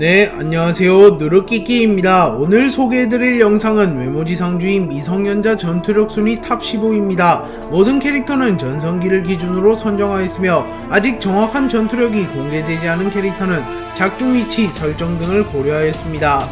네, 안녕하세요. 누르끼끼입니다. 오늘 소개해드릴 영상은 외모지상주의 미성년자 전투력 순위 탑 15입니다. 모든 캐릭터는 전성기를 기준으로 선정하였으며 아직 정확한 전투력이 공개되지 않은 캐릭터는 작중 위치 설정 등을 고려하였습니다.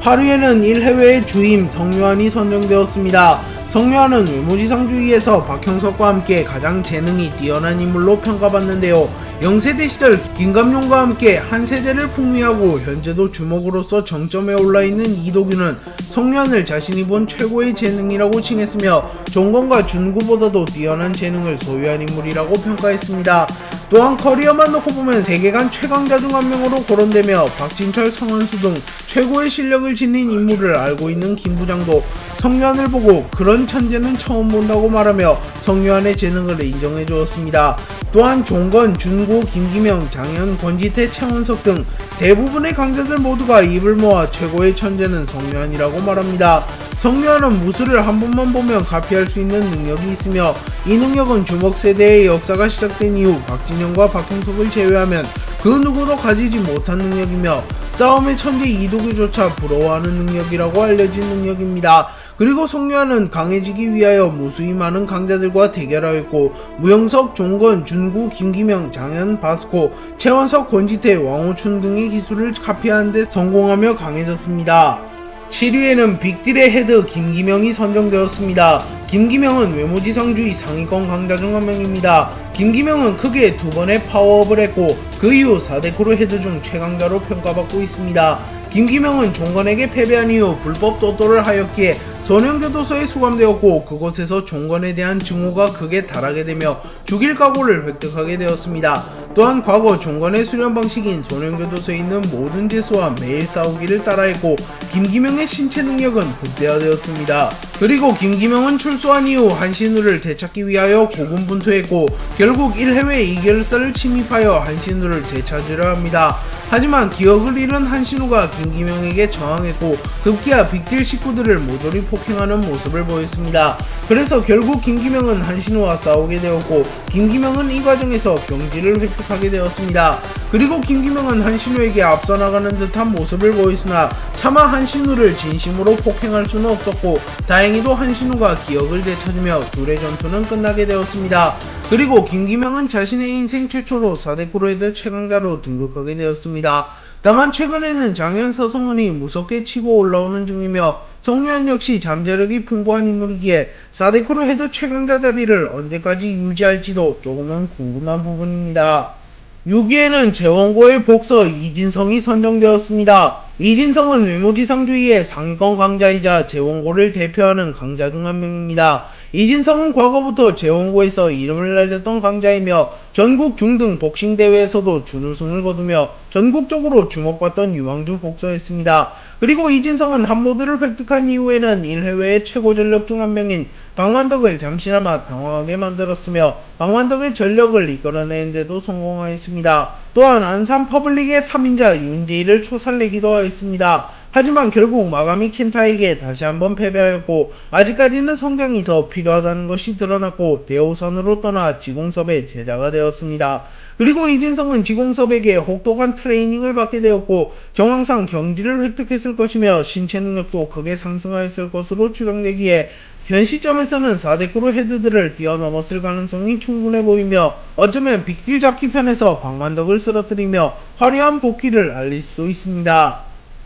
8위에는 1해외의 주임 성요한이 선정되었습니다. 성요한은 외모지상주의에서 박형석과 함께 가장 재능이 뛰어난 인물로 평가받는데요. 영세대 시절 김감룡과 함께 한 세대를 풍미하고 현재도 주목으로서 정점에 올라있는 이도규는 성요한을 자신이 본 최고의 재능이라고 칭했으며 종건과 준구보다도 뛰어난 재능을 소유한 인물이라고 평가했습니다. 또한 커리어만 놓고 보면 세계관 최강자 중 한 명으로 거론되며 박진철, 성원수 등 최고의 실력을 지닌 인물을 알고 있는 김 부장도 성유한을 보고 그런 천재는 처음 본다고 말하며 성유한의 재능을 인정해 주었습니다. 또한 종건, 준구, 김기명, 장현, 권지태, 최원석 등 대부분의 강자들 모두가 입을 모아 최고의 천재는 성유한이라고 말합니다. 성유한은 무술을 한 번만 보면 가피할 수 있는 능력이 있으며 이 능력은 주먹 세대의 역사가 시작된 이후 박진영과 박형석을 제외하면 그 누구도 가지지 못한 능력이며 싸움의 천재 이도규조차 부러워하는 능력이라고 알려진 능력입니다. 그리고 송유한은 강해지기 위하여 무수히 많은 강자들과 대결하였고 무영석, 종건, 준구, 김기명, 장현, 바스코, 최원석, 권지태, 왕호춘 등의 기술을 카피하는 데 성공하며 강해졌습니다. 7위에는 빅딜의 헤드 김기명이 선정되었습니다. 김기명은 외모지상주의 상위권 강자 중 한 명입니다. 김기명은 크게 두 번의 파워업을 했고 그 이후 4대 코르 헤드 중 최강자로 평가받고 있습니다. 김기명은 종건에게 패배한 이후 불법 도도를 하였기에 소년교도소에 수감되었고 그곳에서 종건에 대한 증오가 극에 달하게 되며 죽일 각오를 획득하게 되었습니다. 또한 과거 종건의 수련 방식인 소년교도소에 있는 모든 죄수와 매일 싸우기를 따라했고 김기명의 신체 능력은 극대화되었습니다. 그리고 김기명은 출소한 이후 한신우를 되찾기 위하여 고군분투했고 결국 1해외 2결사를 침입하여 한신우를 되찾으려 합니다. 하지만 기억을 잃은 한신우가 김기명에게 저항했고 급기야 빅딜 식구들을 모조리 폭행하는 모습을 보였습니다. 그래서 결국 김기명은 한신우와 싸우게 되었고 김기명은 이 과정에서 경지를 획득하게 되었습니다. 그리고 김기명은 한신우에게 앞서 나가는 듯한 모습을 보였으나 차마 한신우를 진심으로 폭행할 수는 없었고 다행히도 한신우가 기억을 되찾으며 둘의 전투는 끝나게 되었습니다. 그리고 김기명은 자신의 인생 최초로 4대 구로헤드 최강자로 등극하게 되었습니다. 다만 최근에는 장현 서성원이 무섭게 치고 올라오는 중이며 성유한 역시 잠재력이 풍부한 인물이기에 4대 구로 헤드 최강자 자리를 언제까지 유지할지도 조금은 궁금한 부분입니다. 6위에는 재원고의 복서 이진성이 선정되었습니다. 이진성은 외모지상주의의 상위권 강자이자 재원고를 대표하는 강자 중 한 명입니다. 이진성은 과거부터 재원고에서 이름을 날렸던 강자이며 전국 중등 복싱 대회에서도 준우승을 거두며 전국적으로 주목받던 유망주 복서였습니다. 그리고 이진성은 한모드를 획득한 이후에는 1회외의 최고 전력 중 한 명인 방만덕을 잠시나마 당황하게 만들었으며 방만덕의 전력을 이끌어내는데도 성공하였습니다. 또한 안산 퍼블릭의 3인자 윤재희를 초살내기도 하였습니다. 하지만 결국 마가미 켄타에게 다시 한번 패배하였고 아직까지는 성장이 더 필요하다는 것이 드러났고 대우선으로 떠나 지공섭의 제자가 되었습니다. 그리고 이진성은 지공섭에게 혹독한 트레이닝을 받게 되었고 정황상 경지를 획득했을 것이며 신체 능력도 크게 상승하였을 것으로 추정되기에 현 시점에서는 4대꾸로 헤드들을 뛰어넘었을 가능성이 충분해 보이며 어쩌면 빅딜 잡기 편에서 방만덕을 쓰러뜨리며 화려한 복귀를 알릴 수도 있습니다.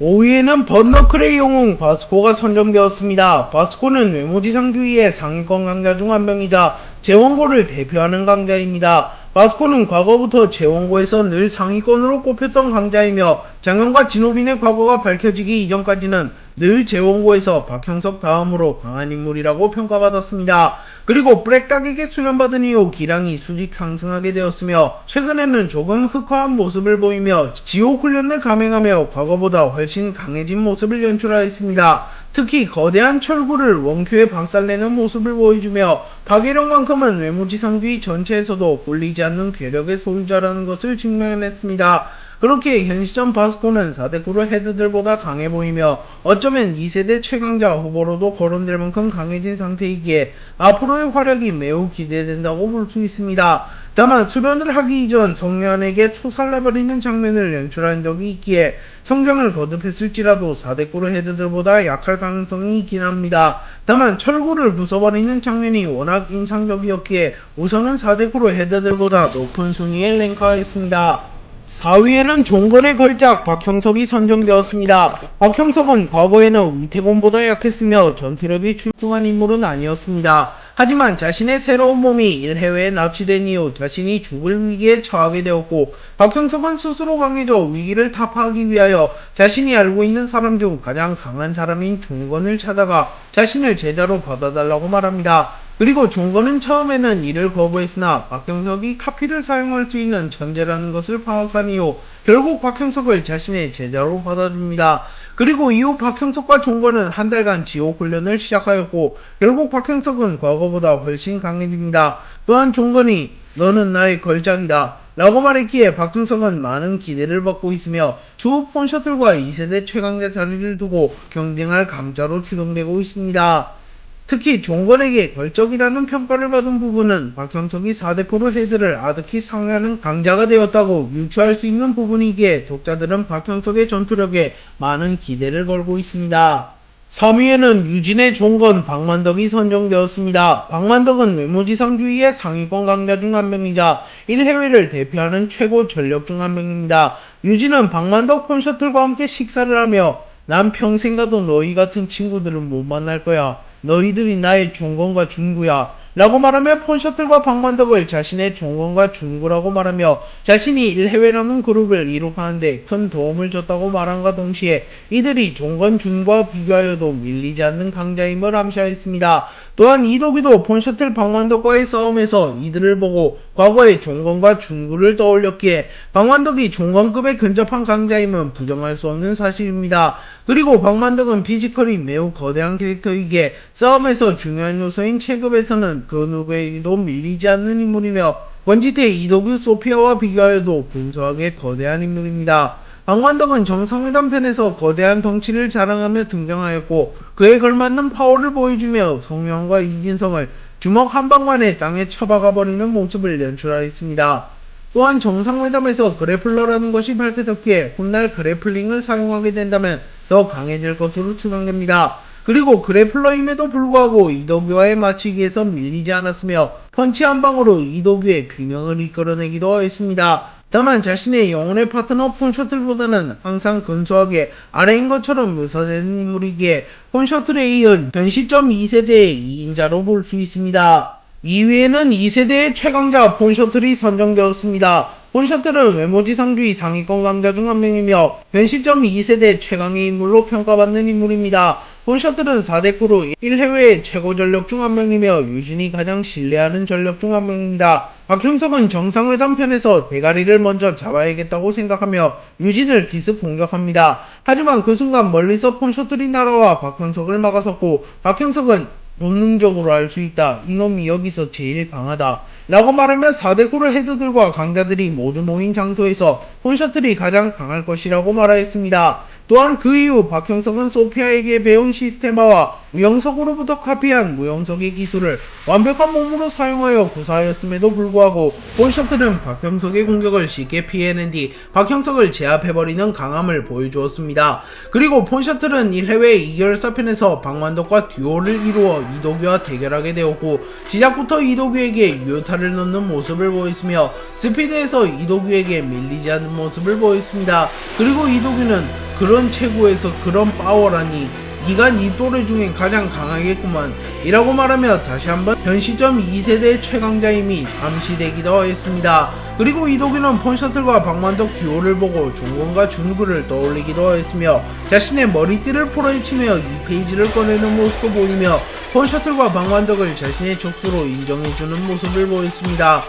5위에는 번너클의 영웅 바스코가 선정되었습니다. 바스코는 외모지상 주의의 상위권 강자 중 한 명이자 재원고를 대표하는 강자입니다. 바스코는 과거부터 재원고에서 늘 상위권으로 꼽혔던 강자이며 장현과 진호빈의 과거가 밝혀지기 이전까지는 늘 재원고에서 박형석 다음으로 강한 인물이라고 평가받았습니다. 그리고 블랙닥에게 수련받은 이후 기량이 수직 상승하게 되었으며 최근에는 조금 흑화한 모습을 보이며 지옥 훈련을 감행하며 과거보다 훨씬 강해진 모습을 연출하였습니다. 특히 거대한 철구를 원큐에 박살내는 모습을 보여주며 박예령만큼은 외모지상주의 전체에서도 꿀리지 않는 괴력의 소유자라는 것을 증명해냈습니다. 그렇게 현 시점 바스코는 4대 구로 헤드들보다 강해 보이며 어쩌면 2세대 최강자 후보로도 거론될 만큼 강해진 상태이기에 앞으로의 활약이 매우 기대된다고 볼 수 있습니다. 다만 수련을 하기 이전 성년에게 초살라버리는 장면을 연출한 적이 있기에 성장을 거듭했을지라도 4대꾸로 헤드들보다 약할 가능성이 있긴 합니다. 다만 철구를 부숴버리는 장면이 워낙 인상적이었기에 우선은 4대꾸로 헤드들보다 높은 순위에 랭크하였습니다. 4위에는 종건의 걸작 박형석이 선정되었습니다. 박형석은 과거에는 위태곤보다 약했으며 전투력이 출중한 인물은 아니었습니다. 하지만 자신의 새로운 몸이 1해외에 납치된 이후 자신이 죽을 위기에 처하게 되었고 박형석은 스스로 강해져 위기를 타파하기 위하여 자신이 알고 있는 사람 중 가장 강한 사람인 종건을 찾아가 자신을 제자로 받아달라고 말합니다. 그리고 종건은 처음에는 이를 거부했으나 박형석이 카피를 사용할 수 있는 천재라는 것을 파악한 이후 결국 박형석을 자신의 제자로 받아줍니다. 그리고 이후 박형석과 종건은 한 달간 지옥 훈련을 시작하였고 결국 박형석은 과거보다 훨씬 강해집니다. 또한 종건이 너는 나의 걸작이다 라고 말했기에 박형석은 많은 기대를 받고 있으며 주 폰셔틀과 2세대 최강자 자리를 두고 경쟁할 감자로 추정되고 있습니다. 특히 종건에게 걸적이라는 평가를 받은 부분은 박형석이 4대포로 헤드를 아득히 상회하는 강자가 되었다고 유추할 수 있는 부분이기에 독자들은 박형석의 전투력에 많은 기대를 걸고 있습니다. 3위에는 유진의 종건 박만덕이 선정되었습니다. 박만덕은 외모지상주의의 상위권 강자 중 한 명이자 1해외를 대표하는 최고 전력 중 한 명입니다. 유진은 박만덕 폰셔틀과 함께 식사를 하며 난 평생 가도 너희 같은 친구들은 못 만날 거야. 너희들이 나의 종건과 중구야. 라고 말하며 폰셔틀과 박만덕을 자신의 종건과 중구라고 말하며 자신이 1해외라는 그룹을 이룩하는데 큰 도움을 줬다고 말함과 동시에 이들이 종건 중과 비교하여도 밀리지 않는 강자임을 암시하였습니다. 또한 이도기도 폰셔틀 박만덕과의 싸움에서 이들을 보고 과거의 종건과 중구를 떠올렸기에 박만덕이 종건급에 근접한 강자임은 부정할 수 없는 사실입니다. 그리고 박만덕은 피지컬이 매우 거대한 캐릭터이기에 싸움에서 중요한 요소인 체급에서는 그 누구에게도 밀리지 않는 인물이며 원지태 이도규 소피아와 비교하여도 근소하게 거대한 인물입니다. 박만덕은 정상회담 편에서 거대한 덩치를 자랑하며 등장하였고 그에 걸맞는 파워를 보여주며 성명과 이진성을 주먹 한 방만에 땅에 쳐박아 버리는 모습을 연출하였습니다. 또한 정상회담에서 그래플러라는 것이 밝혀졌기에 훗날 그래플링을 사용하게 된다면 더 강해질 것으로 추정됩니다. 그리고 그래플러임에도 불구하고 이도규와의 맞추기에서 밀리지 않았으며 펀치 한 방으로 이도규의 균형을 이끌어내기도 했습니다. 다만 자신의 영혼의 파트너 폰셔틀보다는 항상 근소하게 아래인 것처럼 묘사되는 인물이기에 폰셔틀에 이은 전 시점 2세대의 2인자로 볼 수 있습니다. 2위에는 2세대의 최강자 폰셔틀이 선정되었습니다. 폰셔틀은 외모지상주의 상위권 강자 중 한 명이며 현 시점 2세대 최강의 인물로 평가받는 인물입니다. 폰셔틀은 4대꾸로 1해외의 최고 전력 중 한 명이며 유진이 가장 신뢰하는 전력 중 한 명입니다. 박형석은 정상회담 편에서 대가리를 먼저 잡아야겠다고 생각하며 유진을 기습 공격합니다. 하지만 그 순간 멀리서 폰셔틀이 날아와 박형석을 막아섰고 박형석은 본능적으로 알 수 있다. 이놈이 여기서 제일 강하다. 라고 말하며 4대구를 헤드들과 강자들이 모두 모인 장소에서 폰셔틀이 가장 강할 것이라고 말하였습니다. 또한 그 이후 박형석은 소피아에게 배운 시스테마와 무영석으로부터 카피한 무영석의 기술을 완벽한 몸으로 사용하여 구사하였음에도 불구하고 폰셔틀은 박형석의 공격을 쉽게 피해낸 뒤 박형석을 제압해버리는 강함을 보여주었습니다. 그리고 폰셔틀은 1해외 2결사편에서 박만덕과 듀오를 이루어 이도규와 대결하게 되었고 시작부터 이도규에게 유효타를 넣는 모습을 보였으며 스피드에서 이도규에게 밀리지 않는 모습을 보였습니다. 그리고 이도규는 그런 체구에서 그런 파워라니 네가 네 또래 중엔 가장 강하겠구만 이라고 말하며 다시 한번 현 시점 2세대 최강자임이 암시되기도 했습니다. 그리고 이도규는 폰셔틀과 박만덕 듀오를 보고 종건과 준구를 떠올리기도 했으며 자신의 머리띠를 풀어헤치며 이 페이지를 꺼내는 모습도 보이며 폰셔틀과 박만덕을 자신의 적수로 인정해주는 모습을 보였습니다.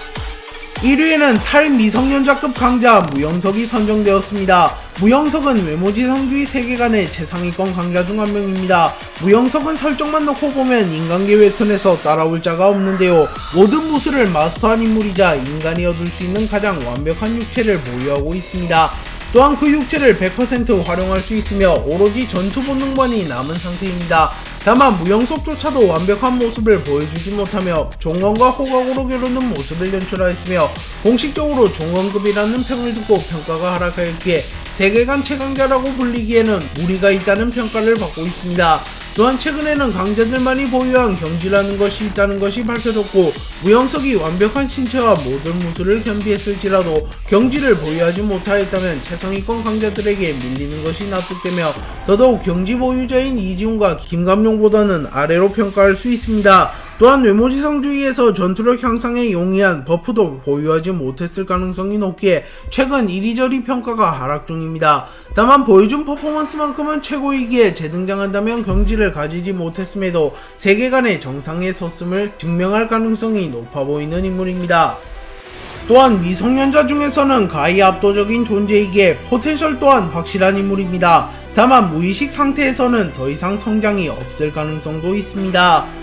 1위에는 탈미성년자급 강자 무영석이 선정되었습니다. 무영석은 외모지상주의 세계관의 최상위권 강자 중 한 명입니다. 무영석은 설정만 놓고 보면 인간계 웹툰에서 따라올 자가 없는데요. 모든 무술을 마스터한 인물이자 인간이 얻을 수 있는 가장 완벽한 육체를 보유하고 있습니다. 또한 그 육체를 100% 활용할 수 있으며 오로지 전투 본능만이 남은 상태입니다. 다만 무영석조차도 완벽한 모습을 보여주지 못하며 종원과 호각으로 겨루는 모습을 연출하였으며 공식적으로 종원급이라는 평을 듣고 평가가 하락하였기에 세계관 최강자라고 불리기에는 무리가 있다는 평가를 받고 있습니다. 또한 최근에는 강자들만이 보유한 경지라는 것이 있다는 것이 밝혀졌고 무영석이 완벽한 신체와 모든 무술을 겸비했을지라도 경지를 보유하지 못하였다면 최상위권 강자들에게 밀리는 것이 납득되며 더더욱 경지 보유자인 이지훈과 김감룡보다는 아래로 평가할 수 있습니다. 또한 외모지상주의에서 전투력 향상에 용이한 버프도 보유하지 못했을 가능성이 높기에 최근 이리저리 평가가 하락 중입니다. 다만 보여준 퍼포먼스만큼은 최고이기에 재등장한다면 경지를 가지지 못했음에도 세계관의 정상에 섰음을 증명할 가능성이 높아 보이는 인물입니다. 또한 미성년자 중에서는 가히 압도적인 존재이기에 포텐셜 또한 확실한 인물입니다. 다만 무의식 상태에서는 더 이상 성장이 없을 가능성도 있습니다.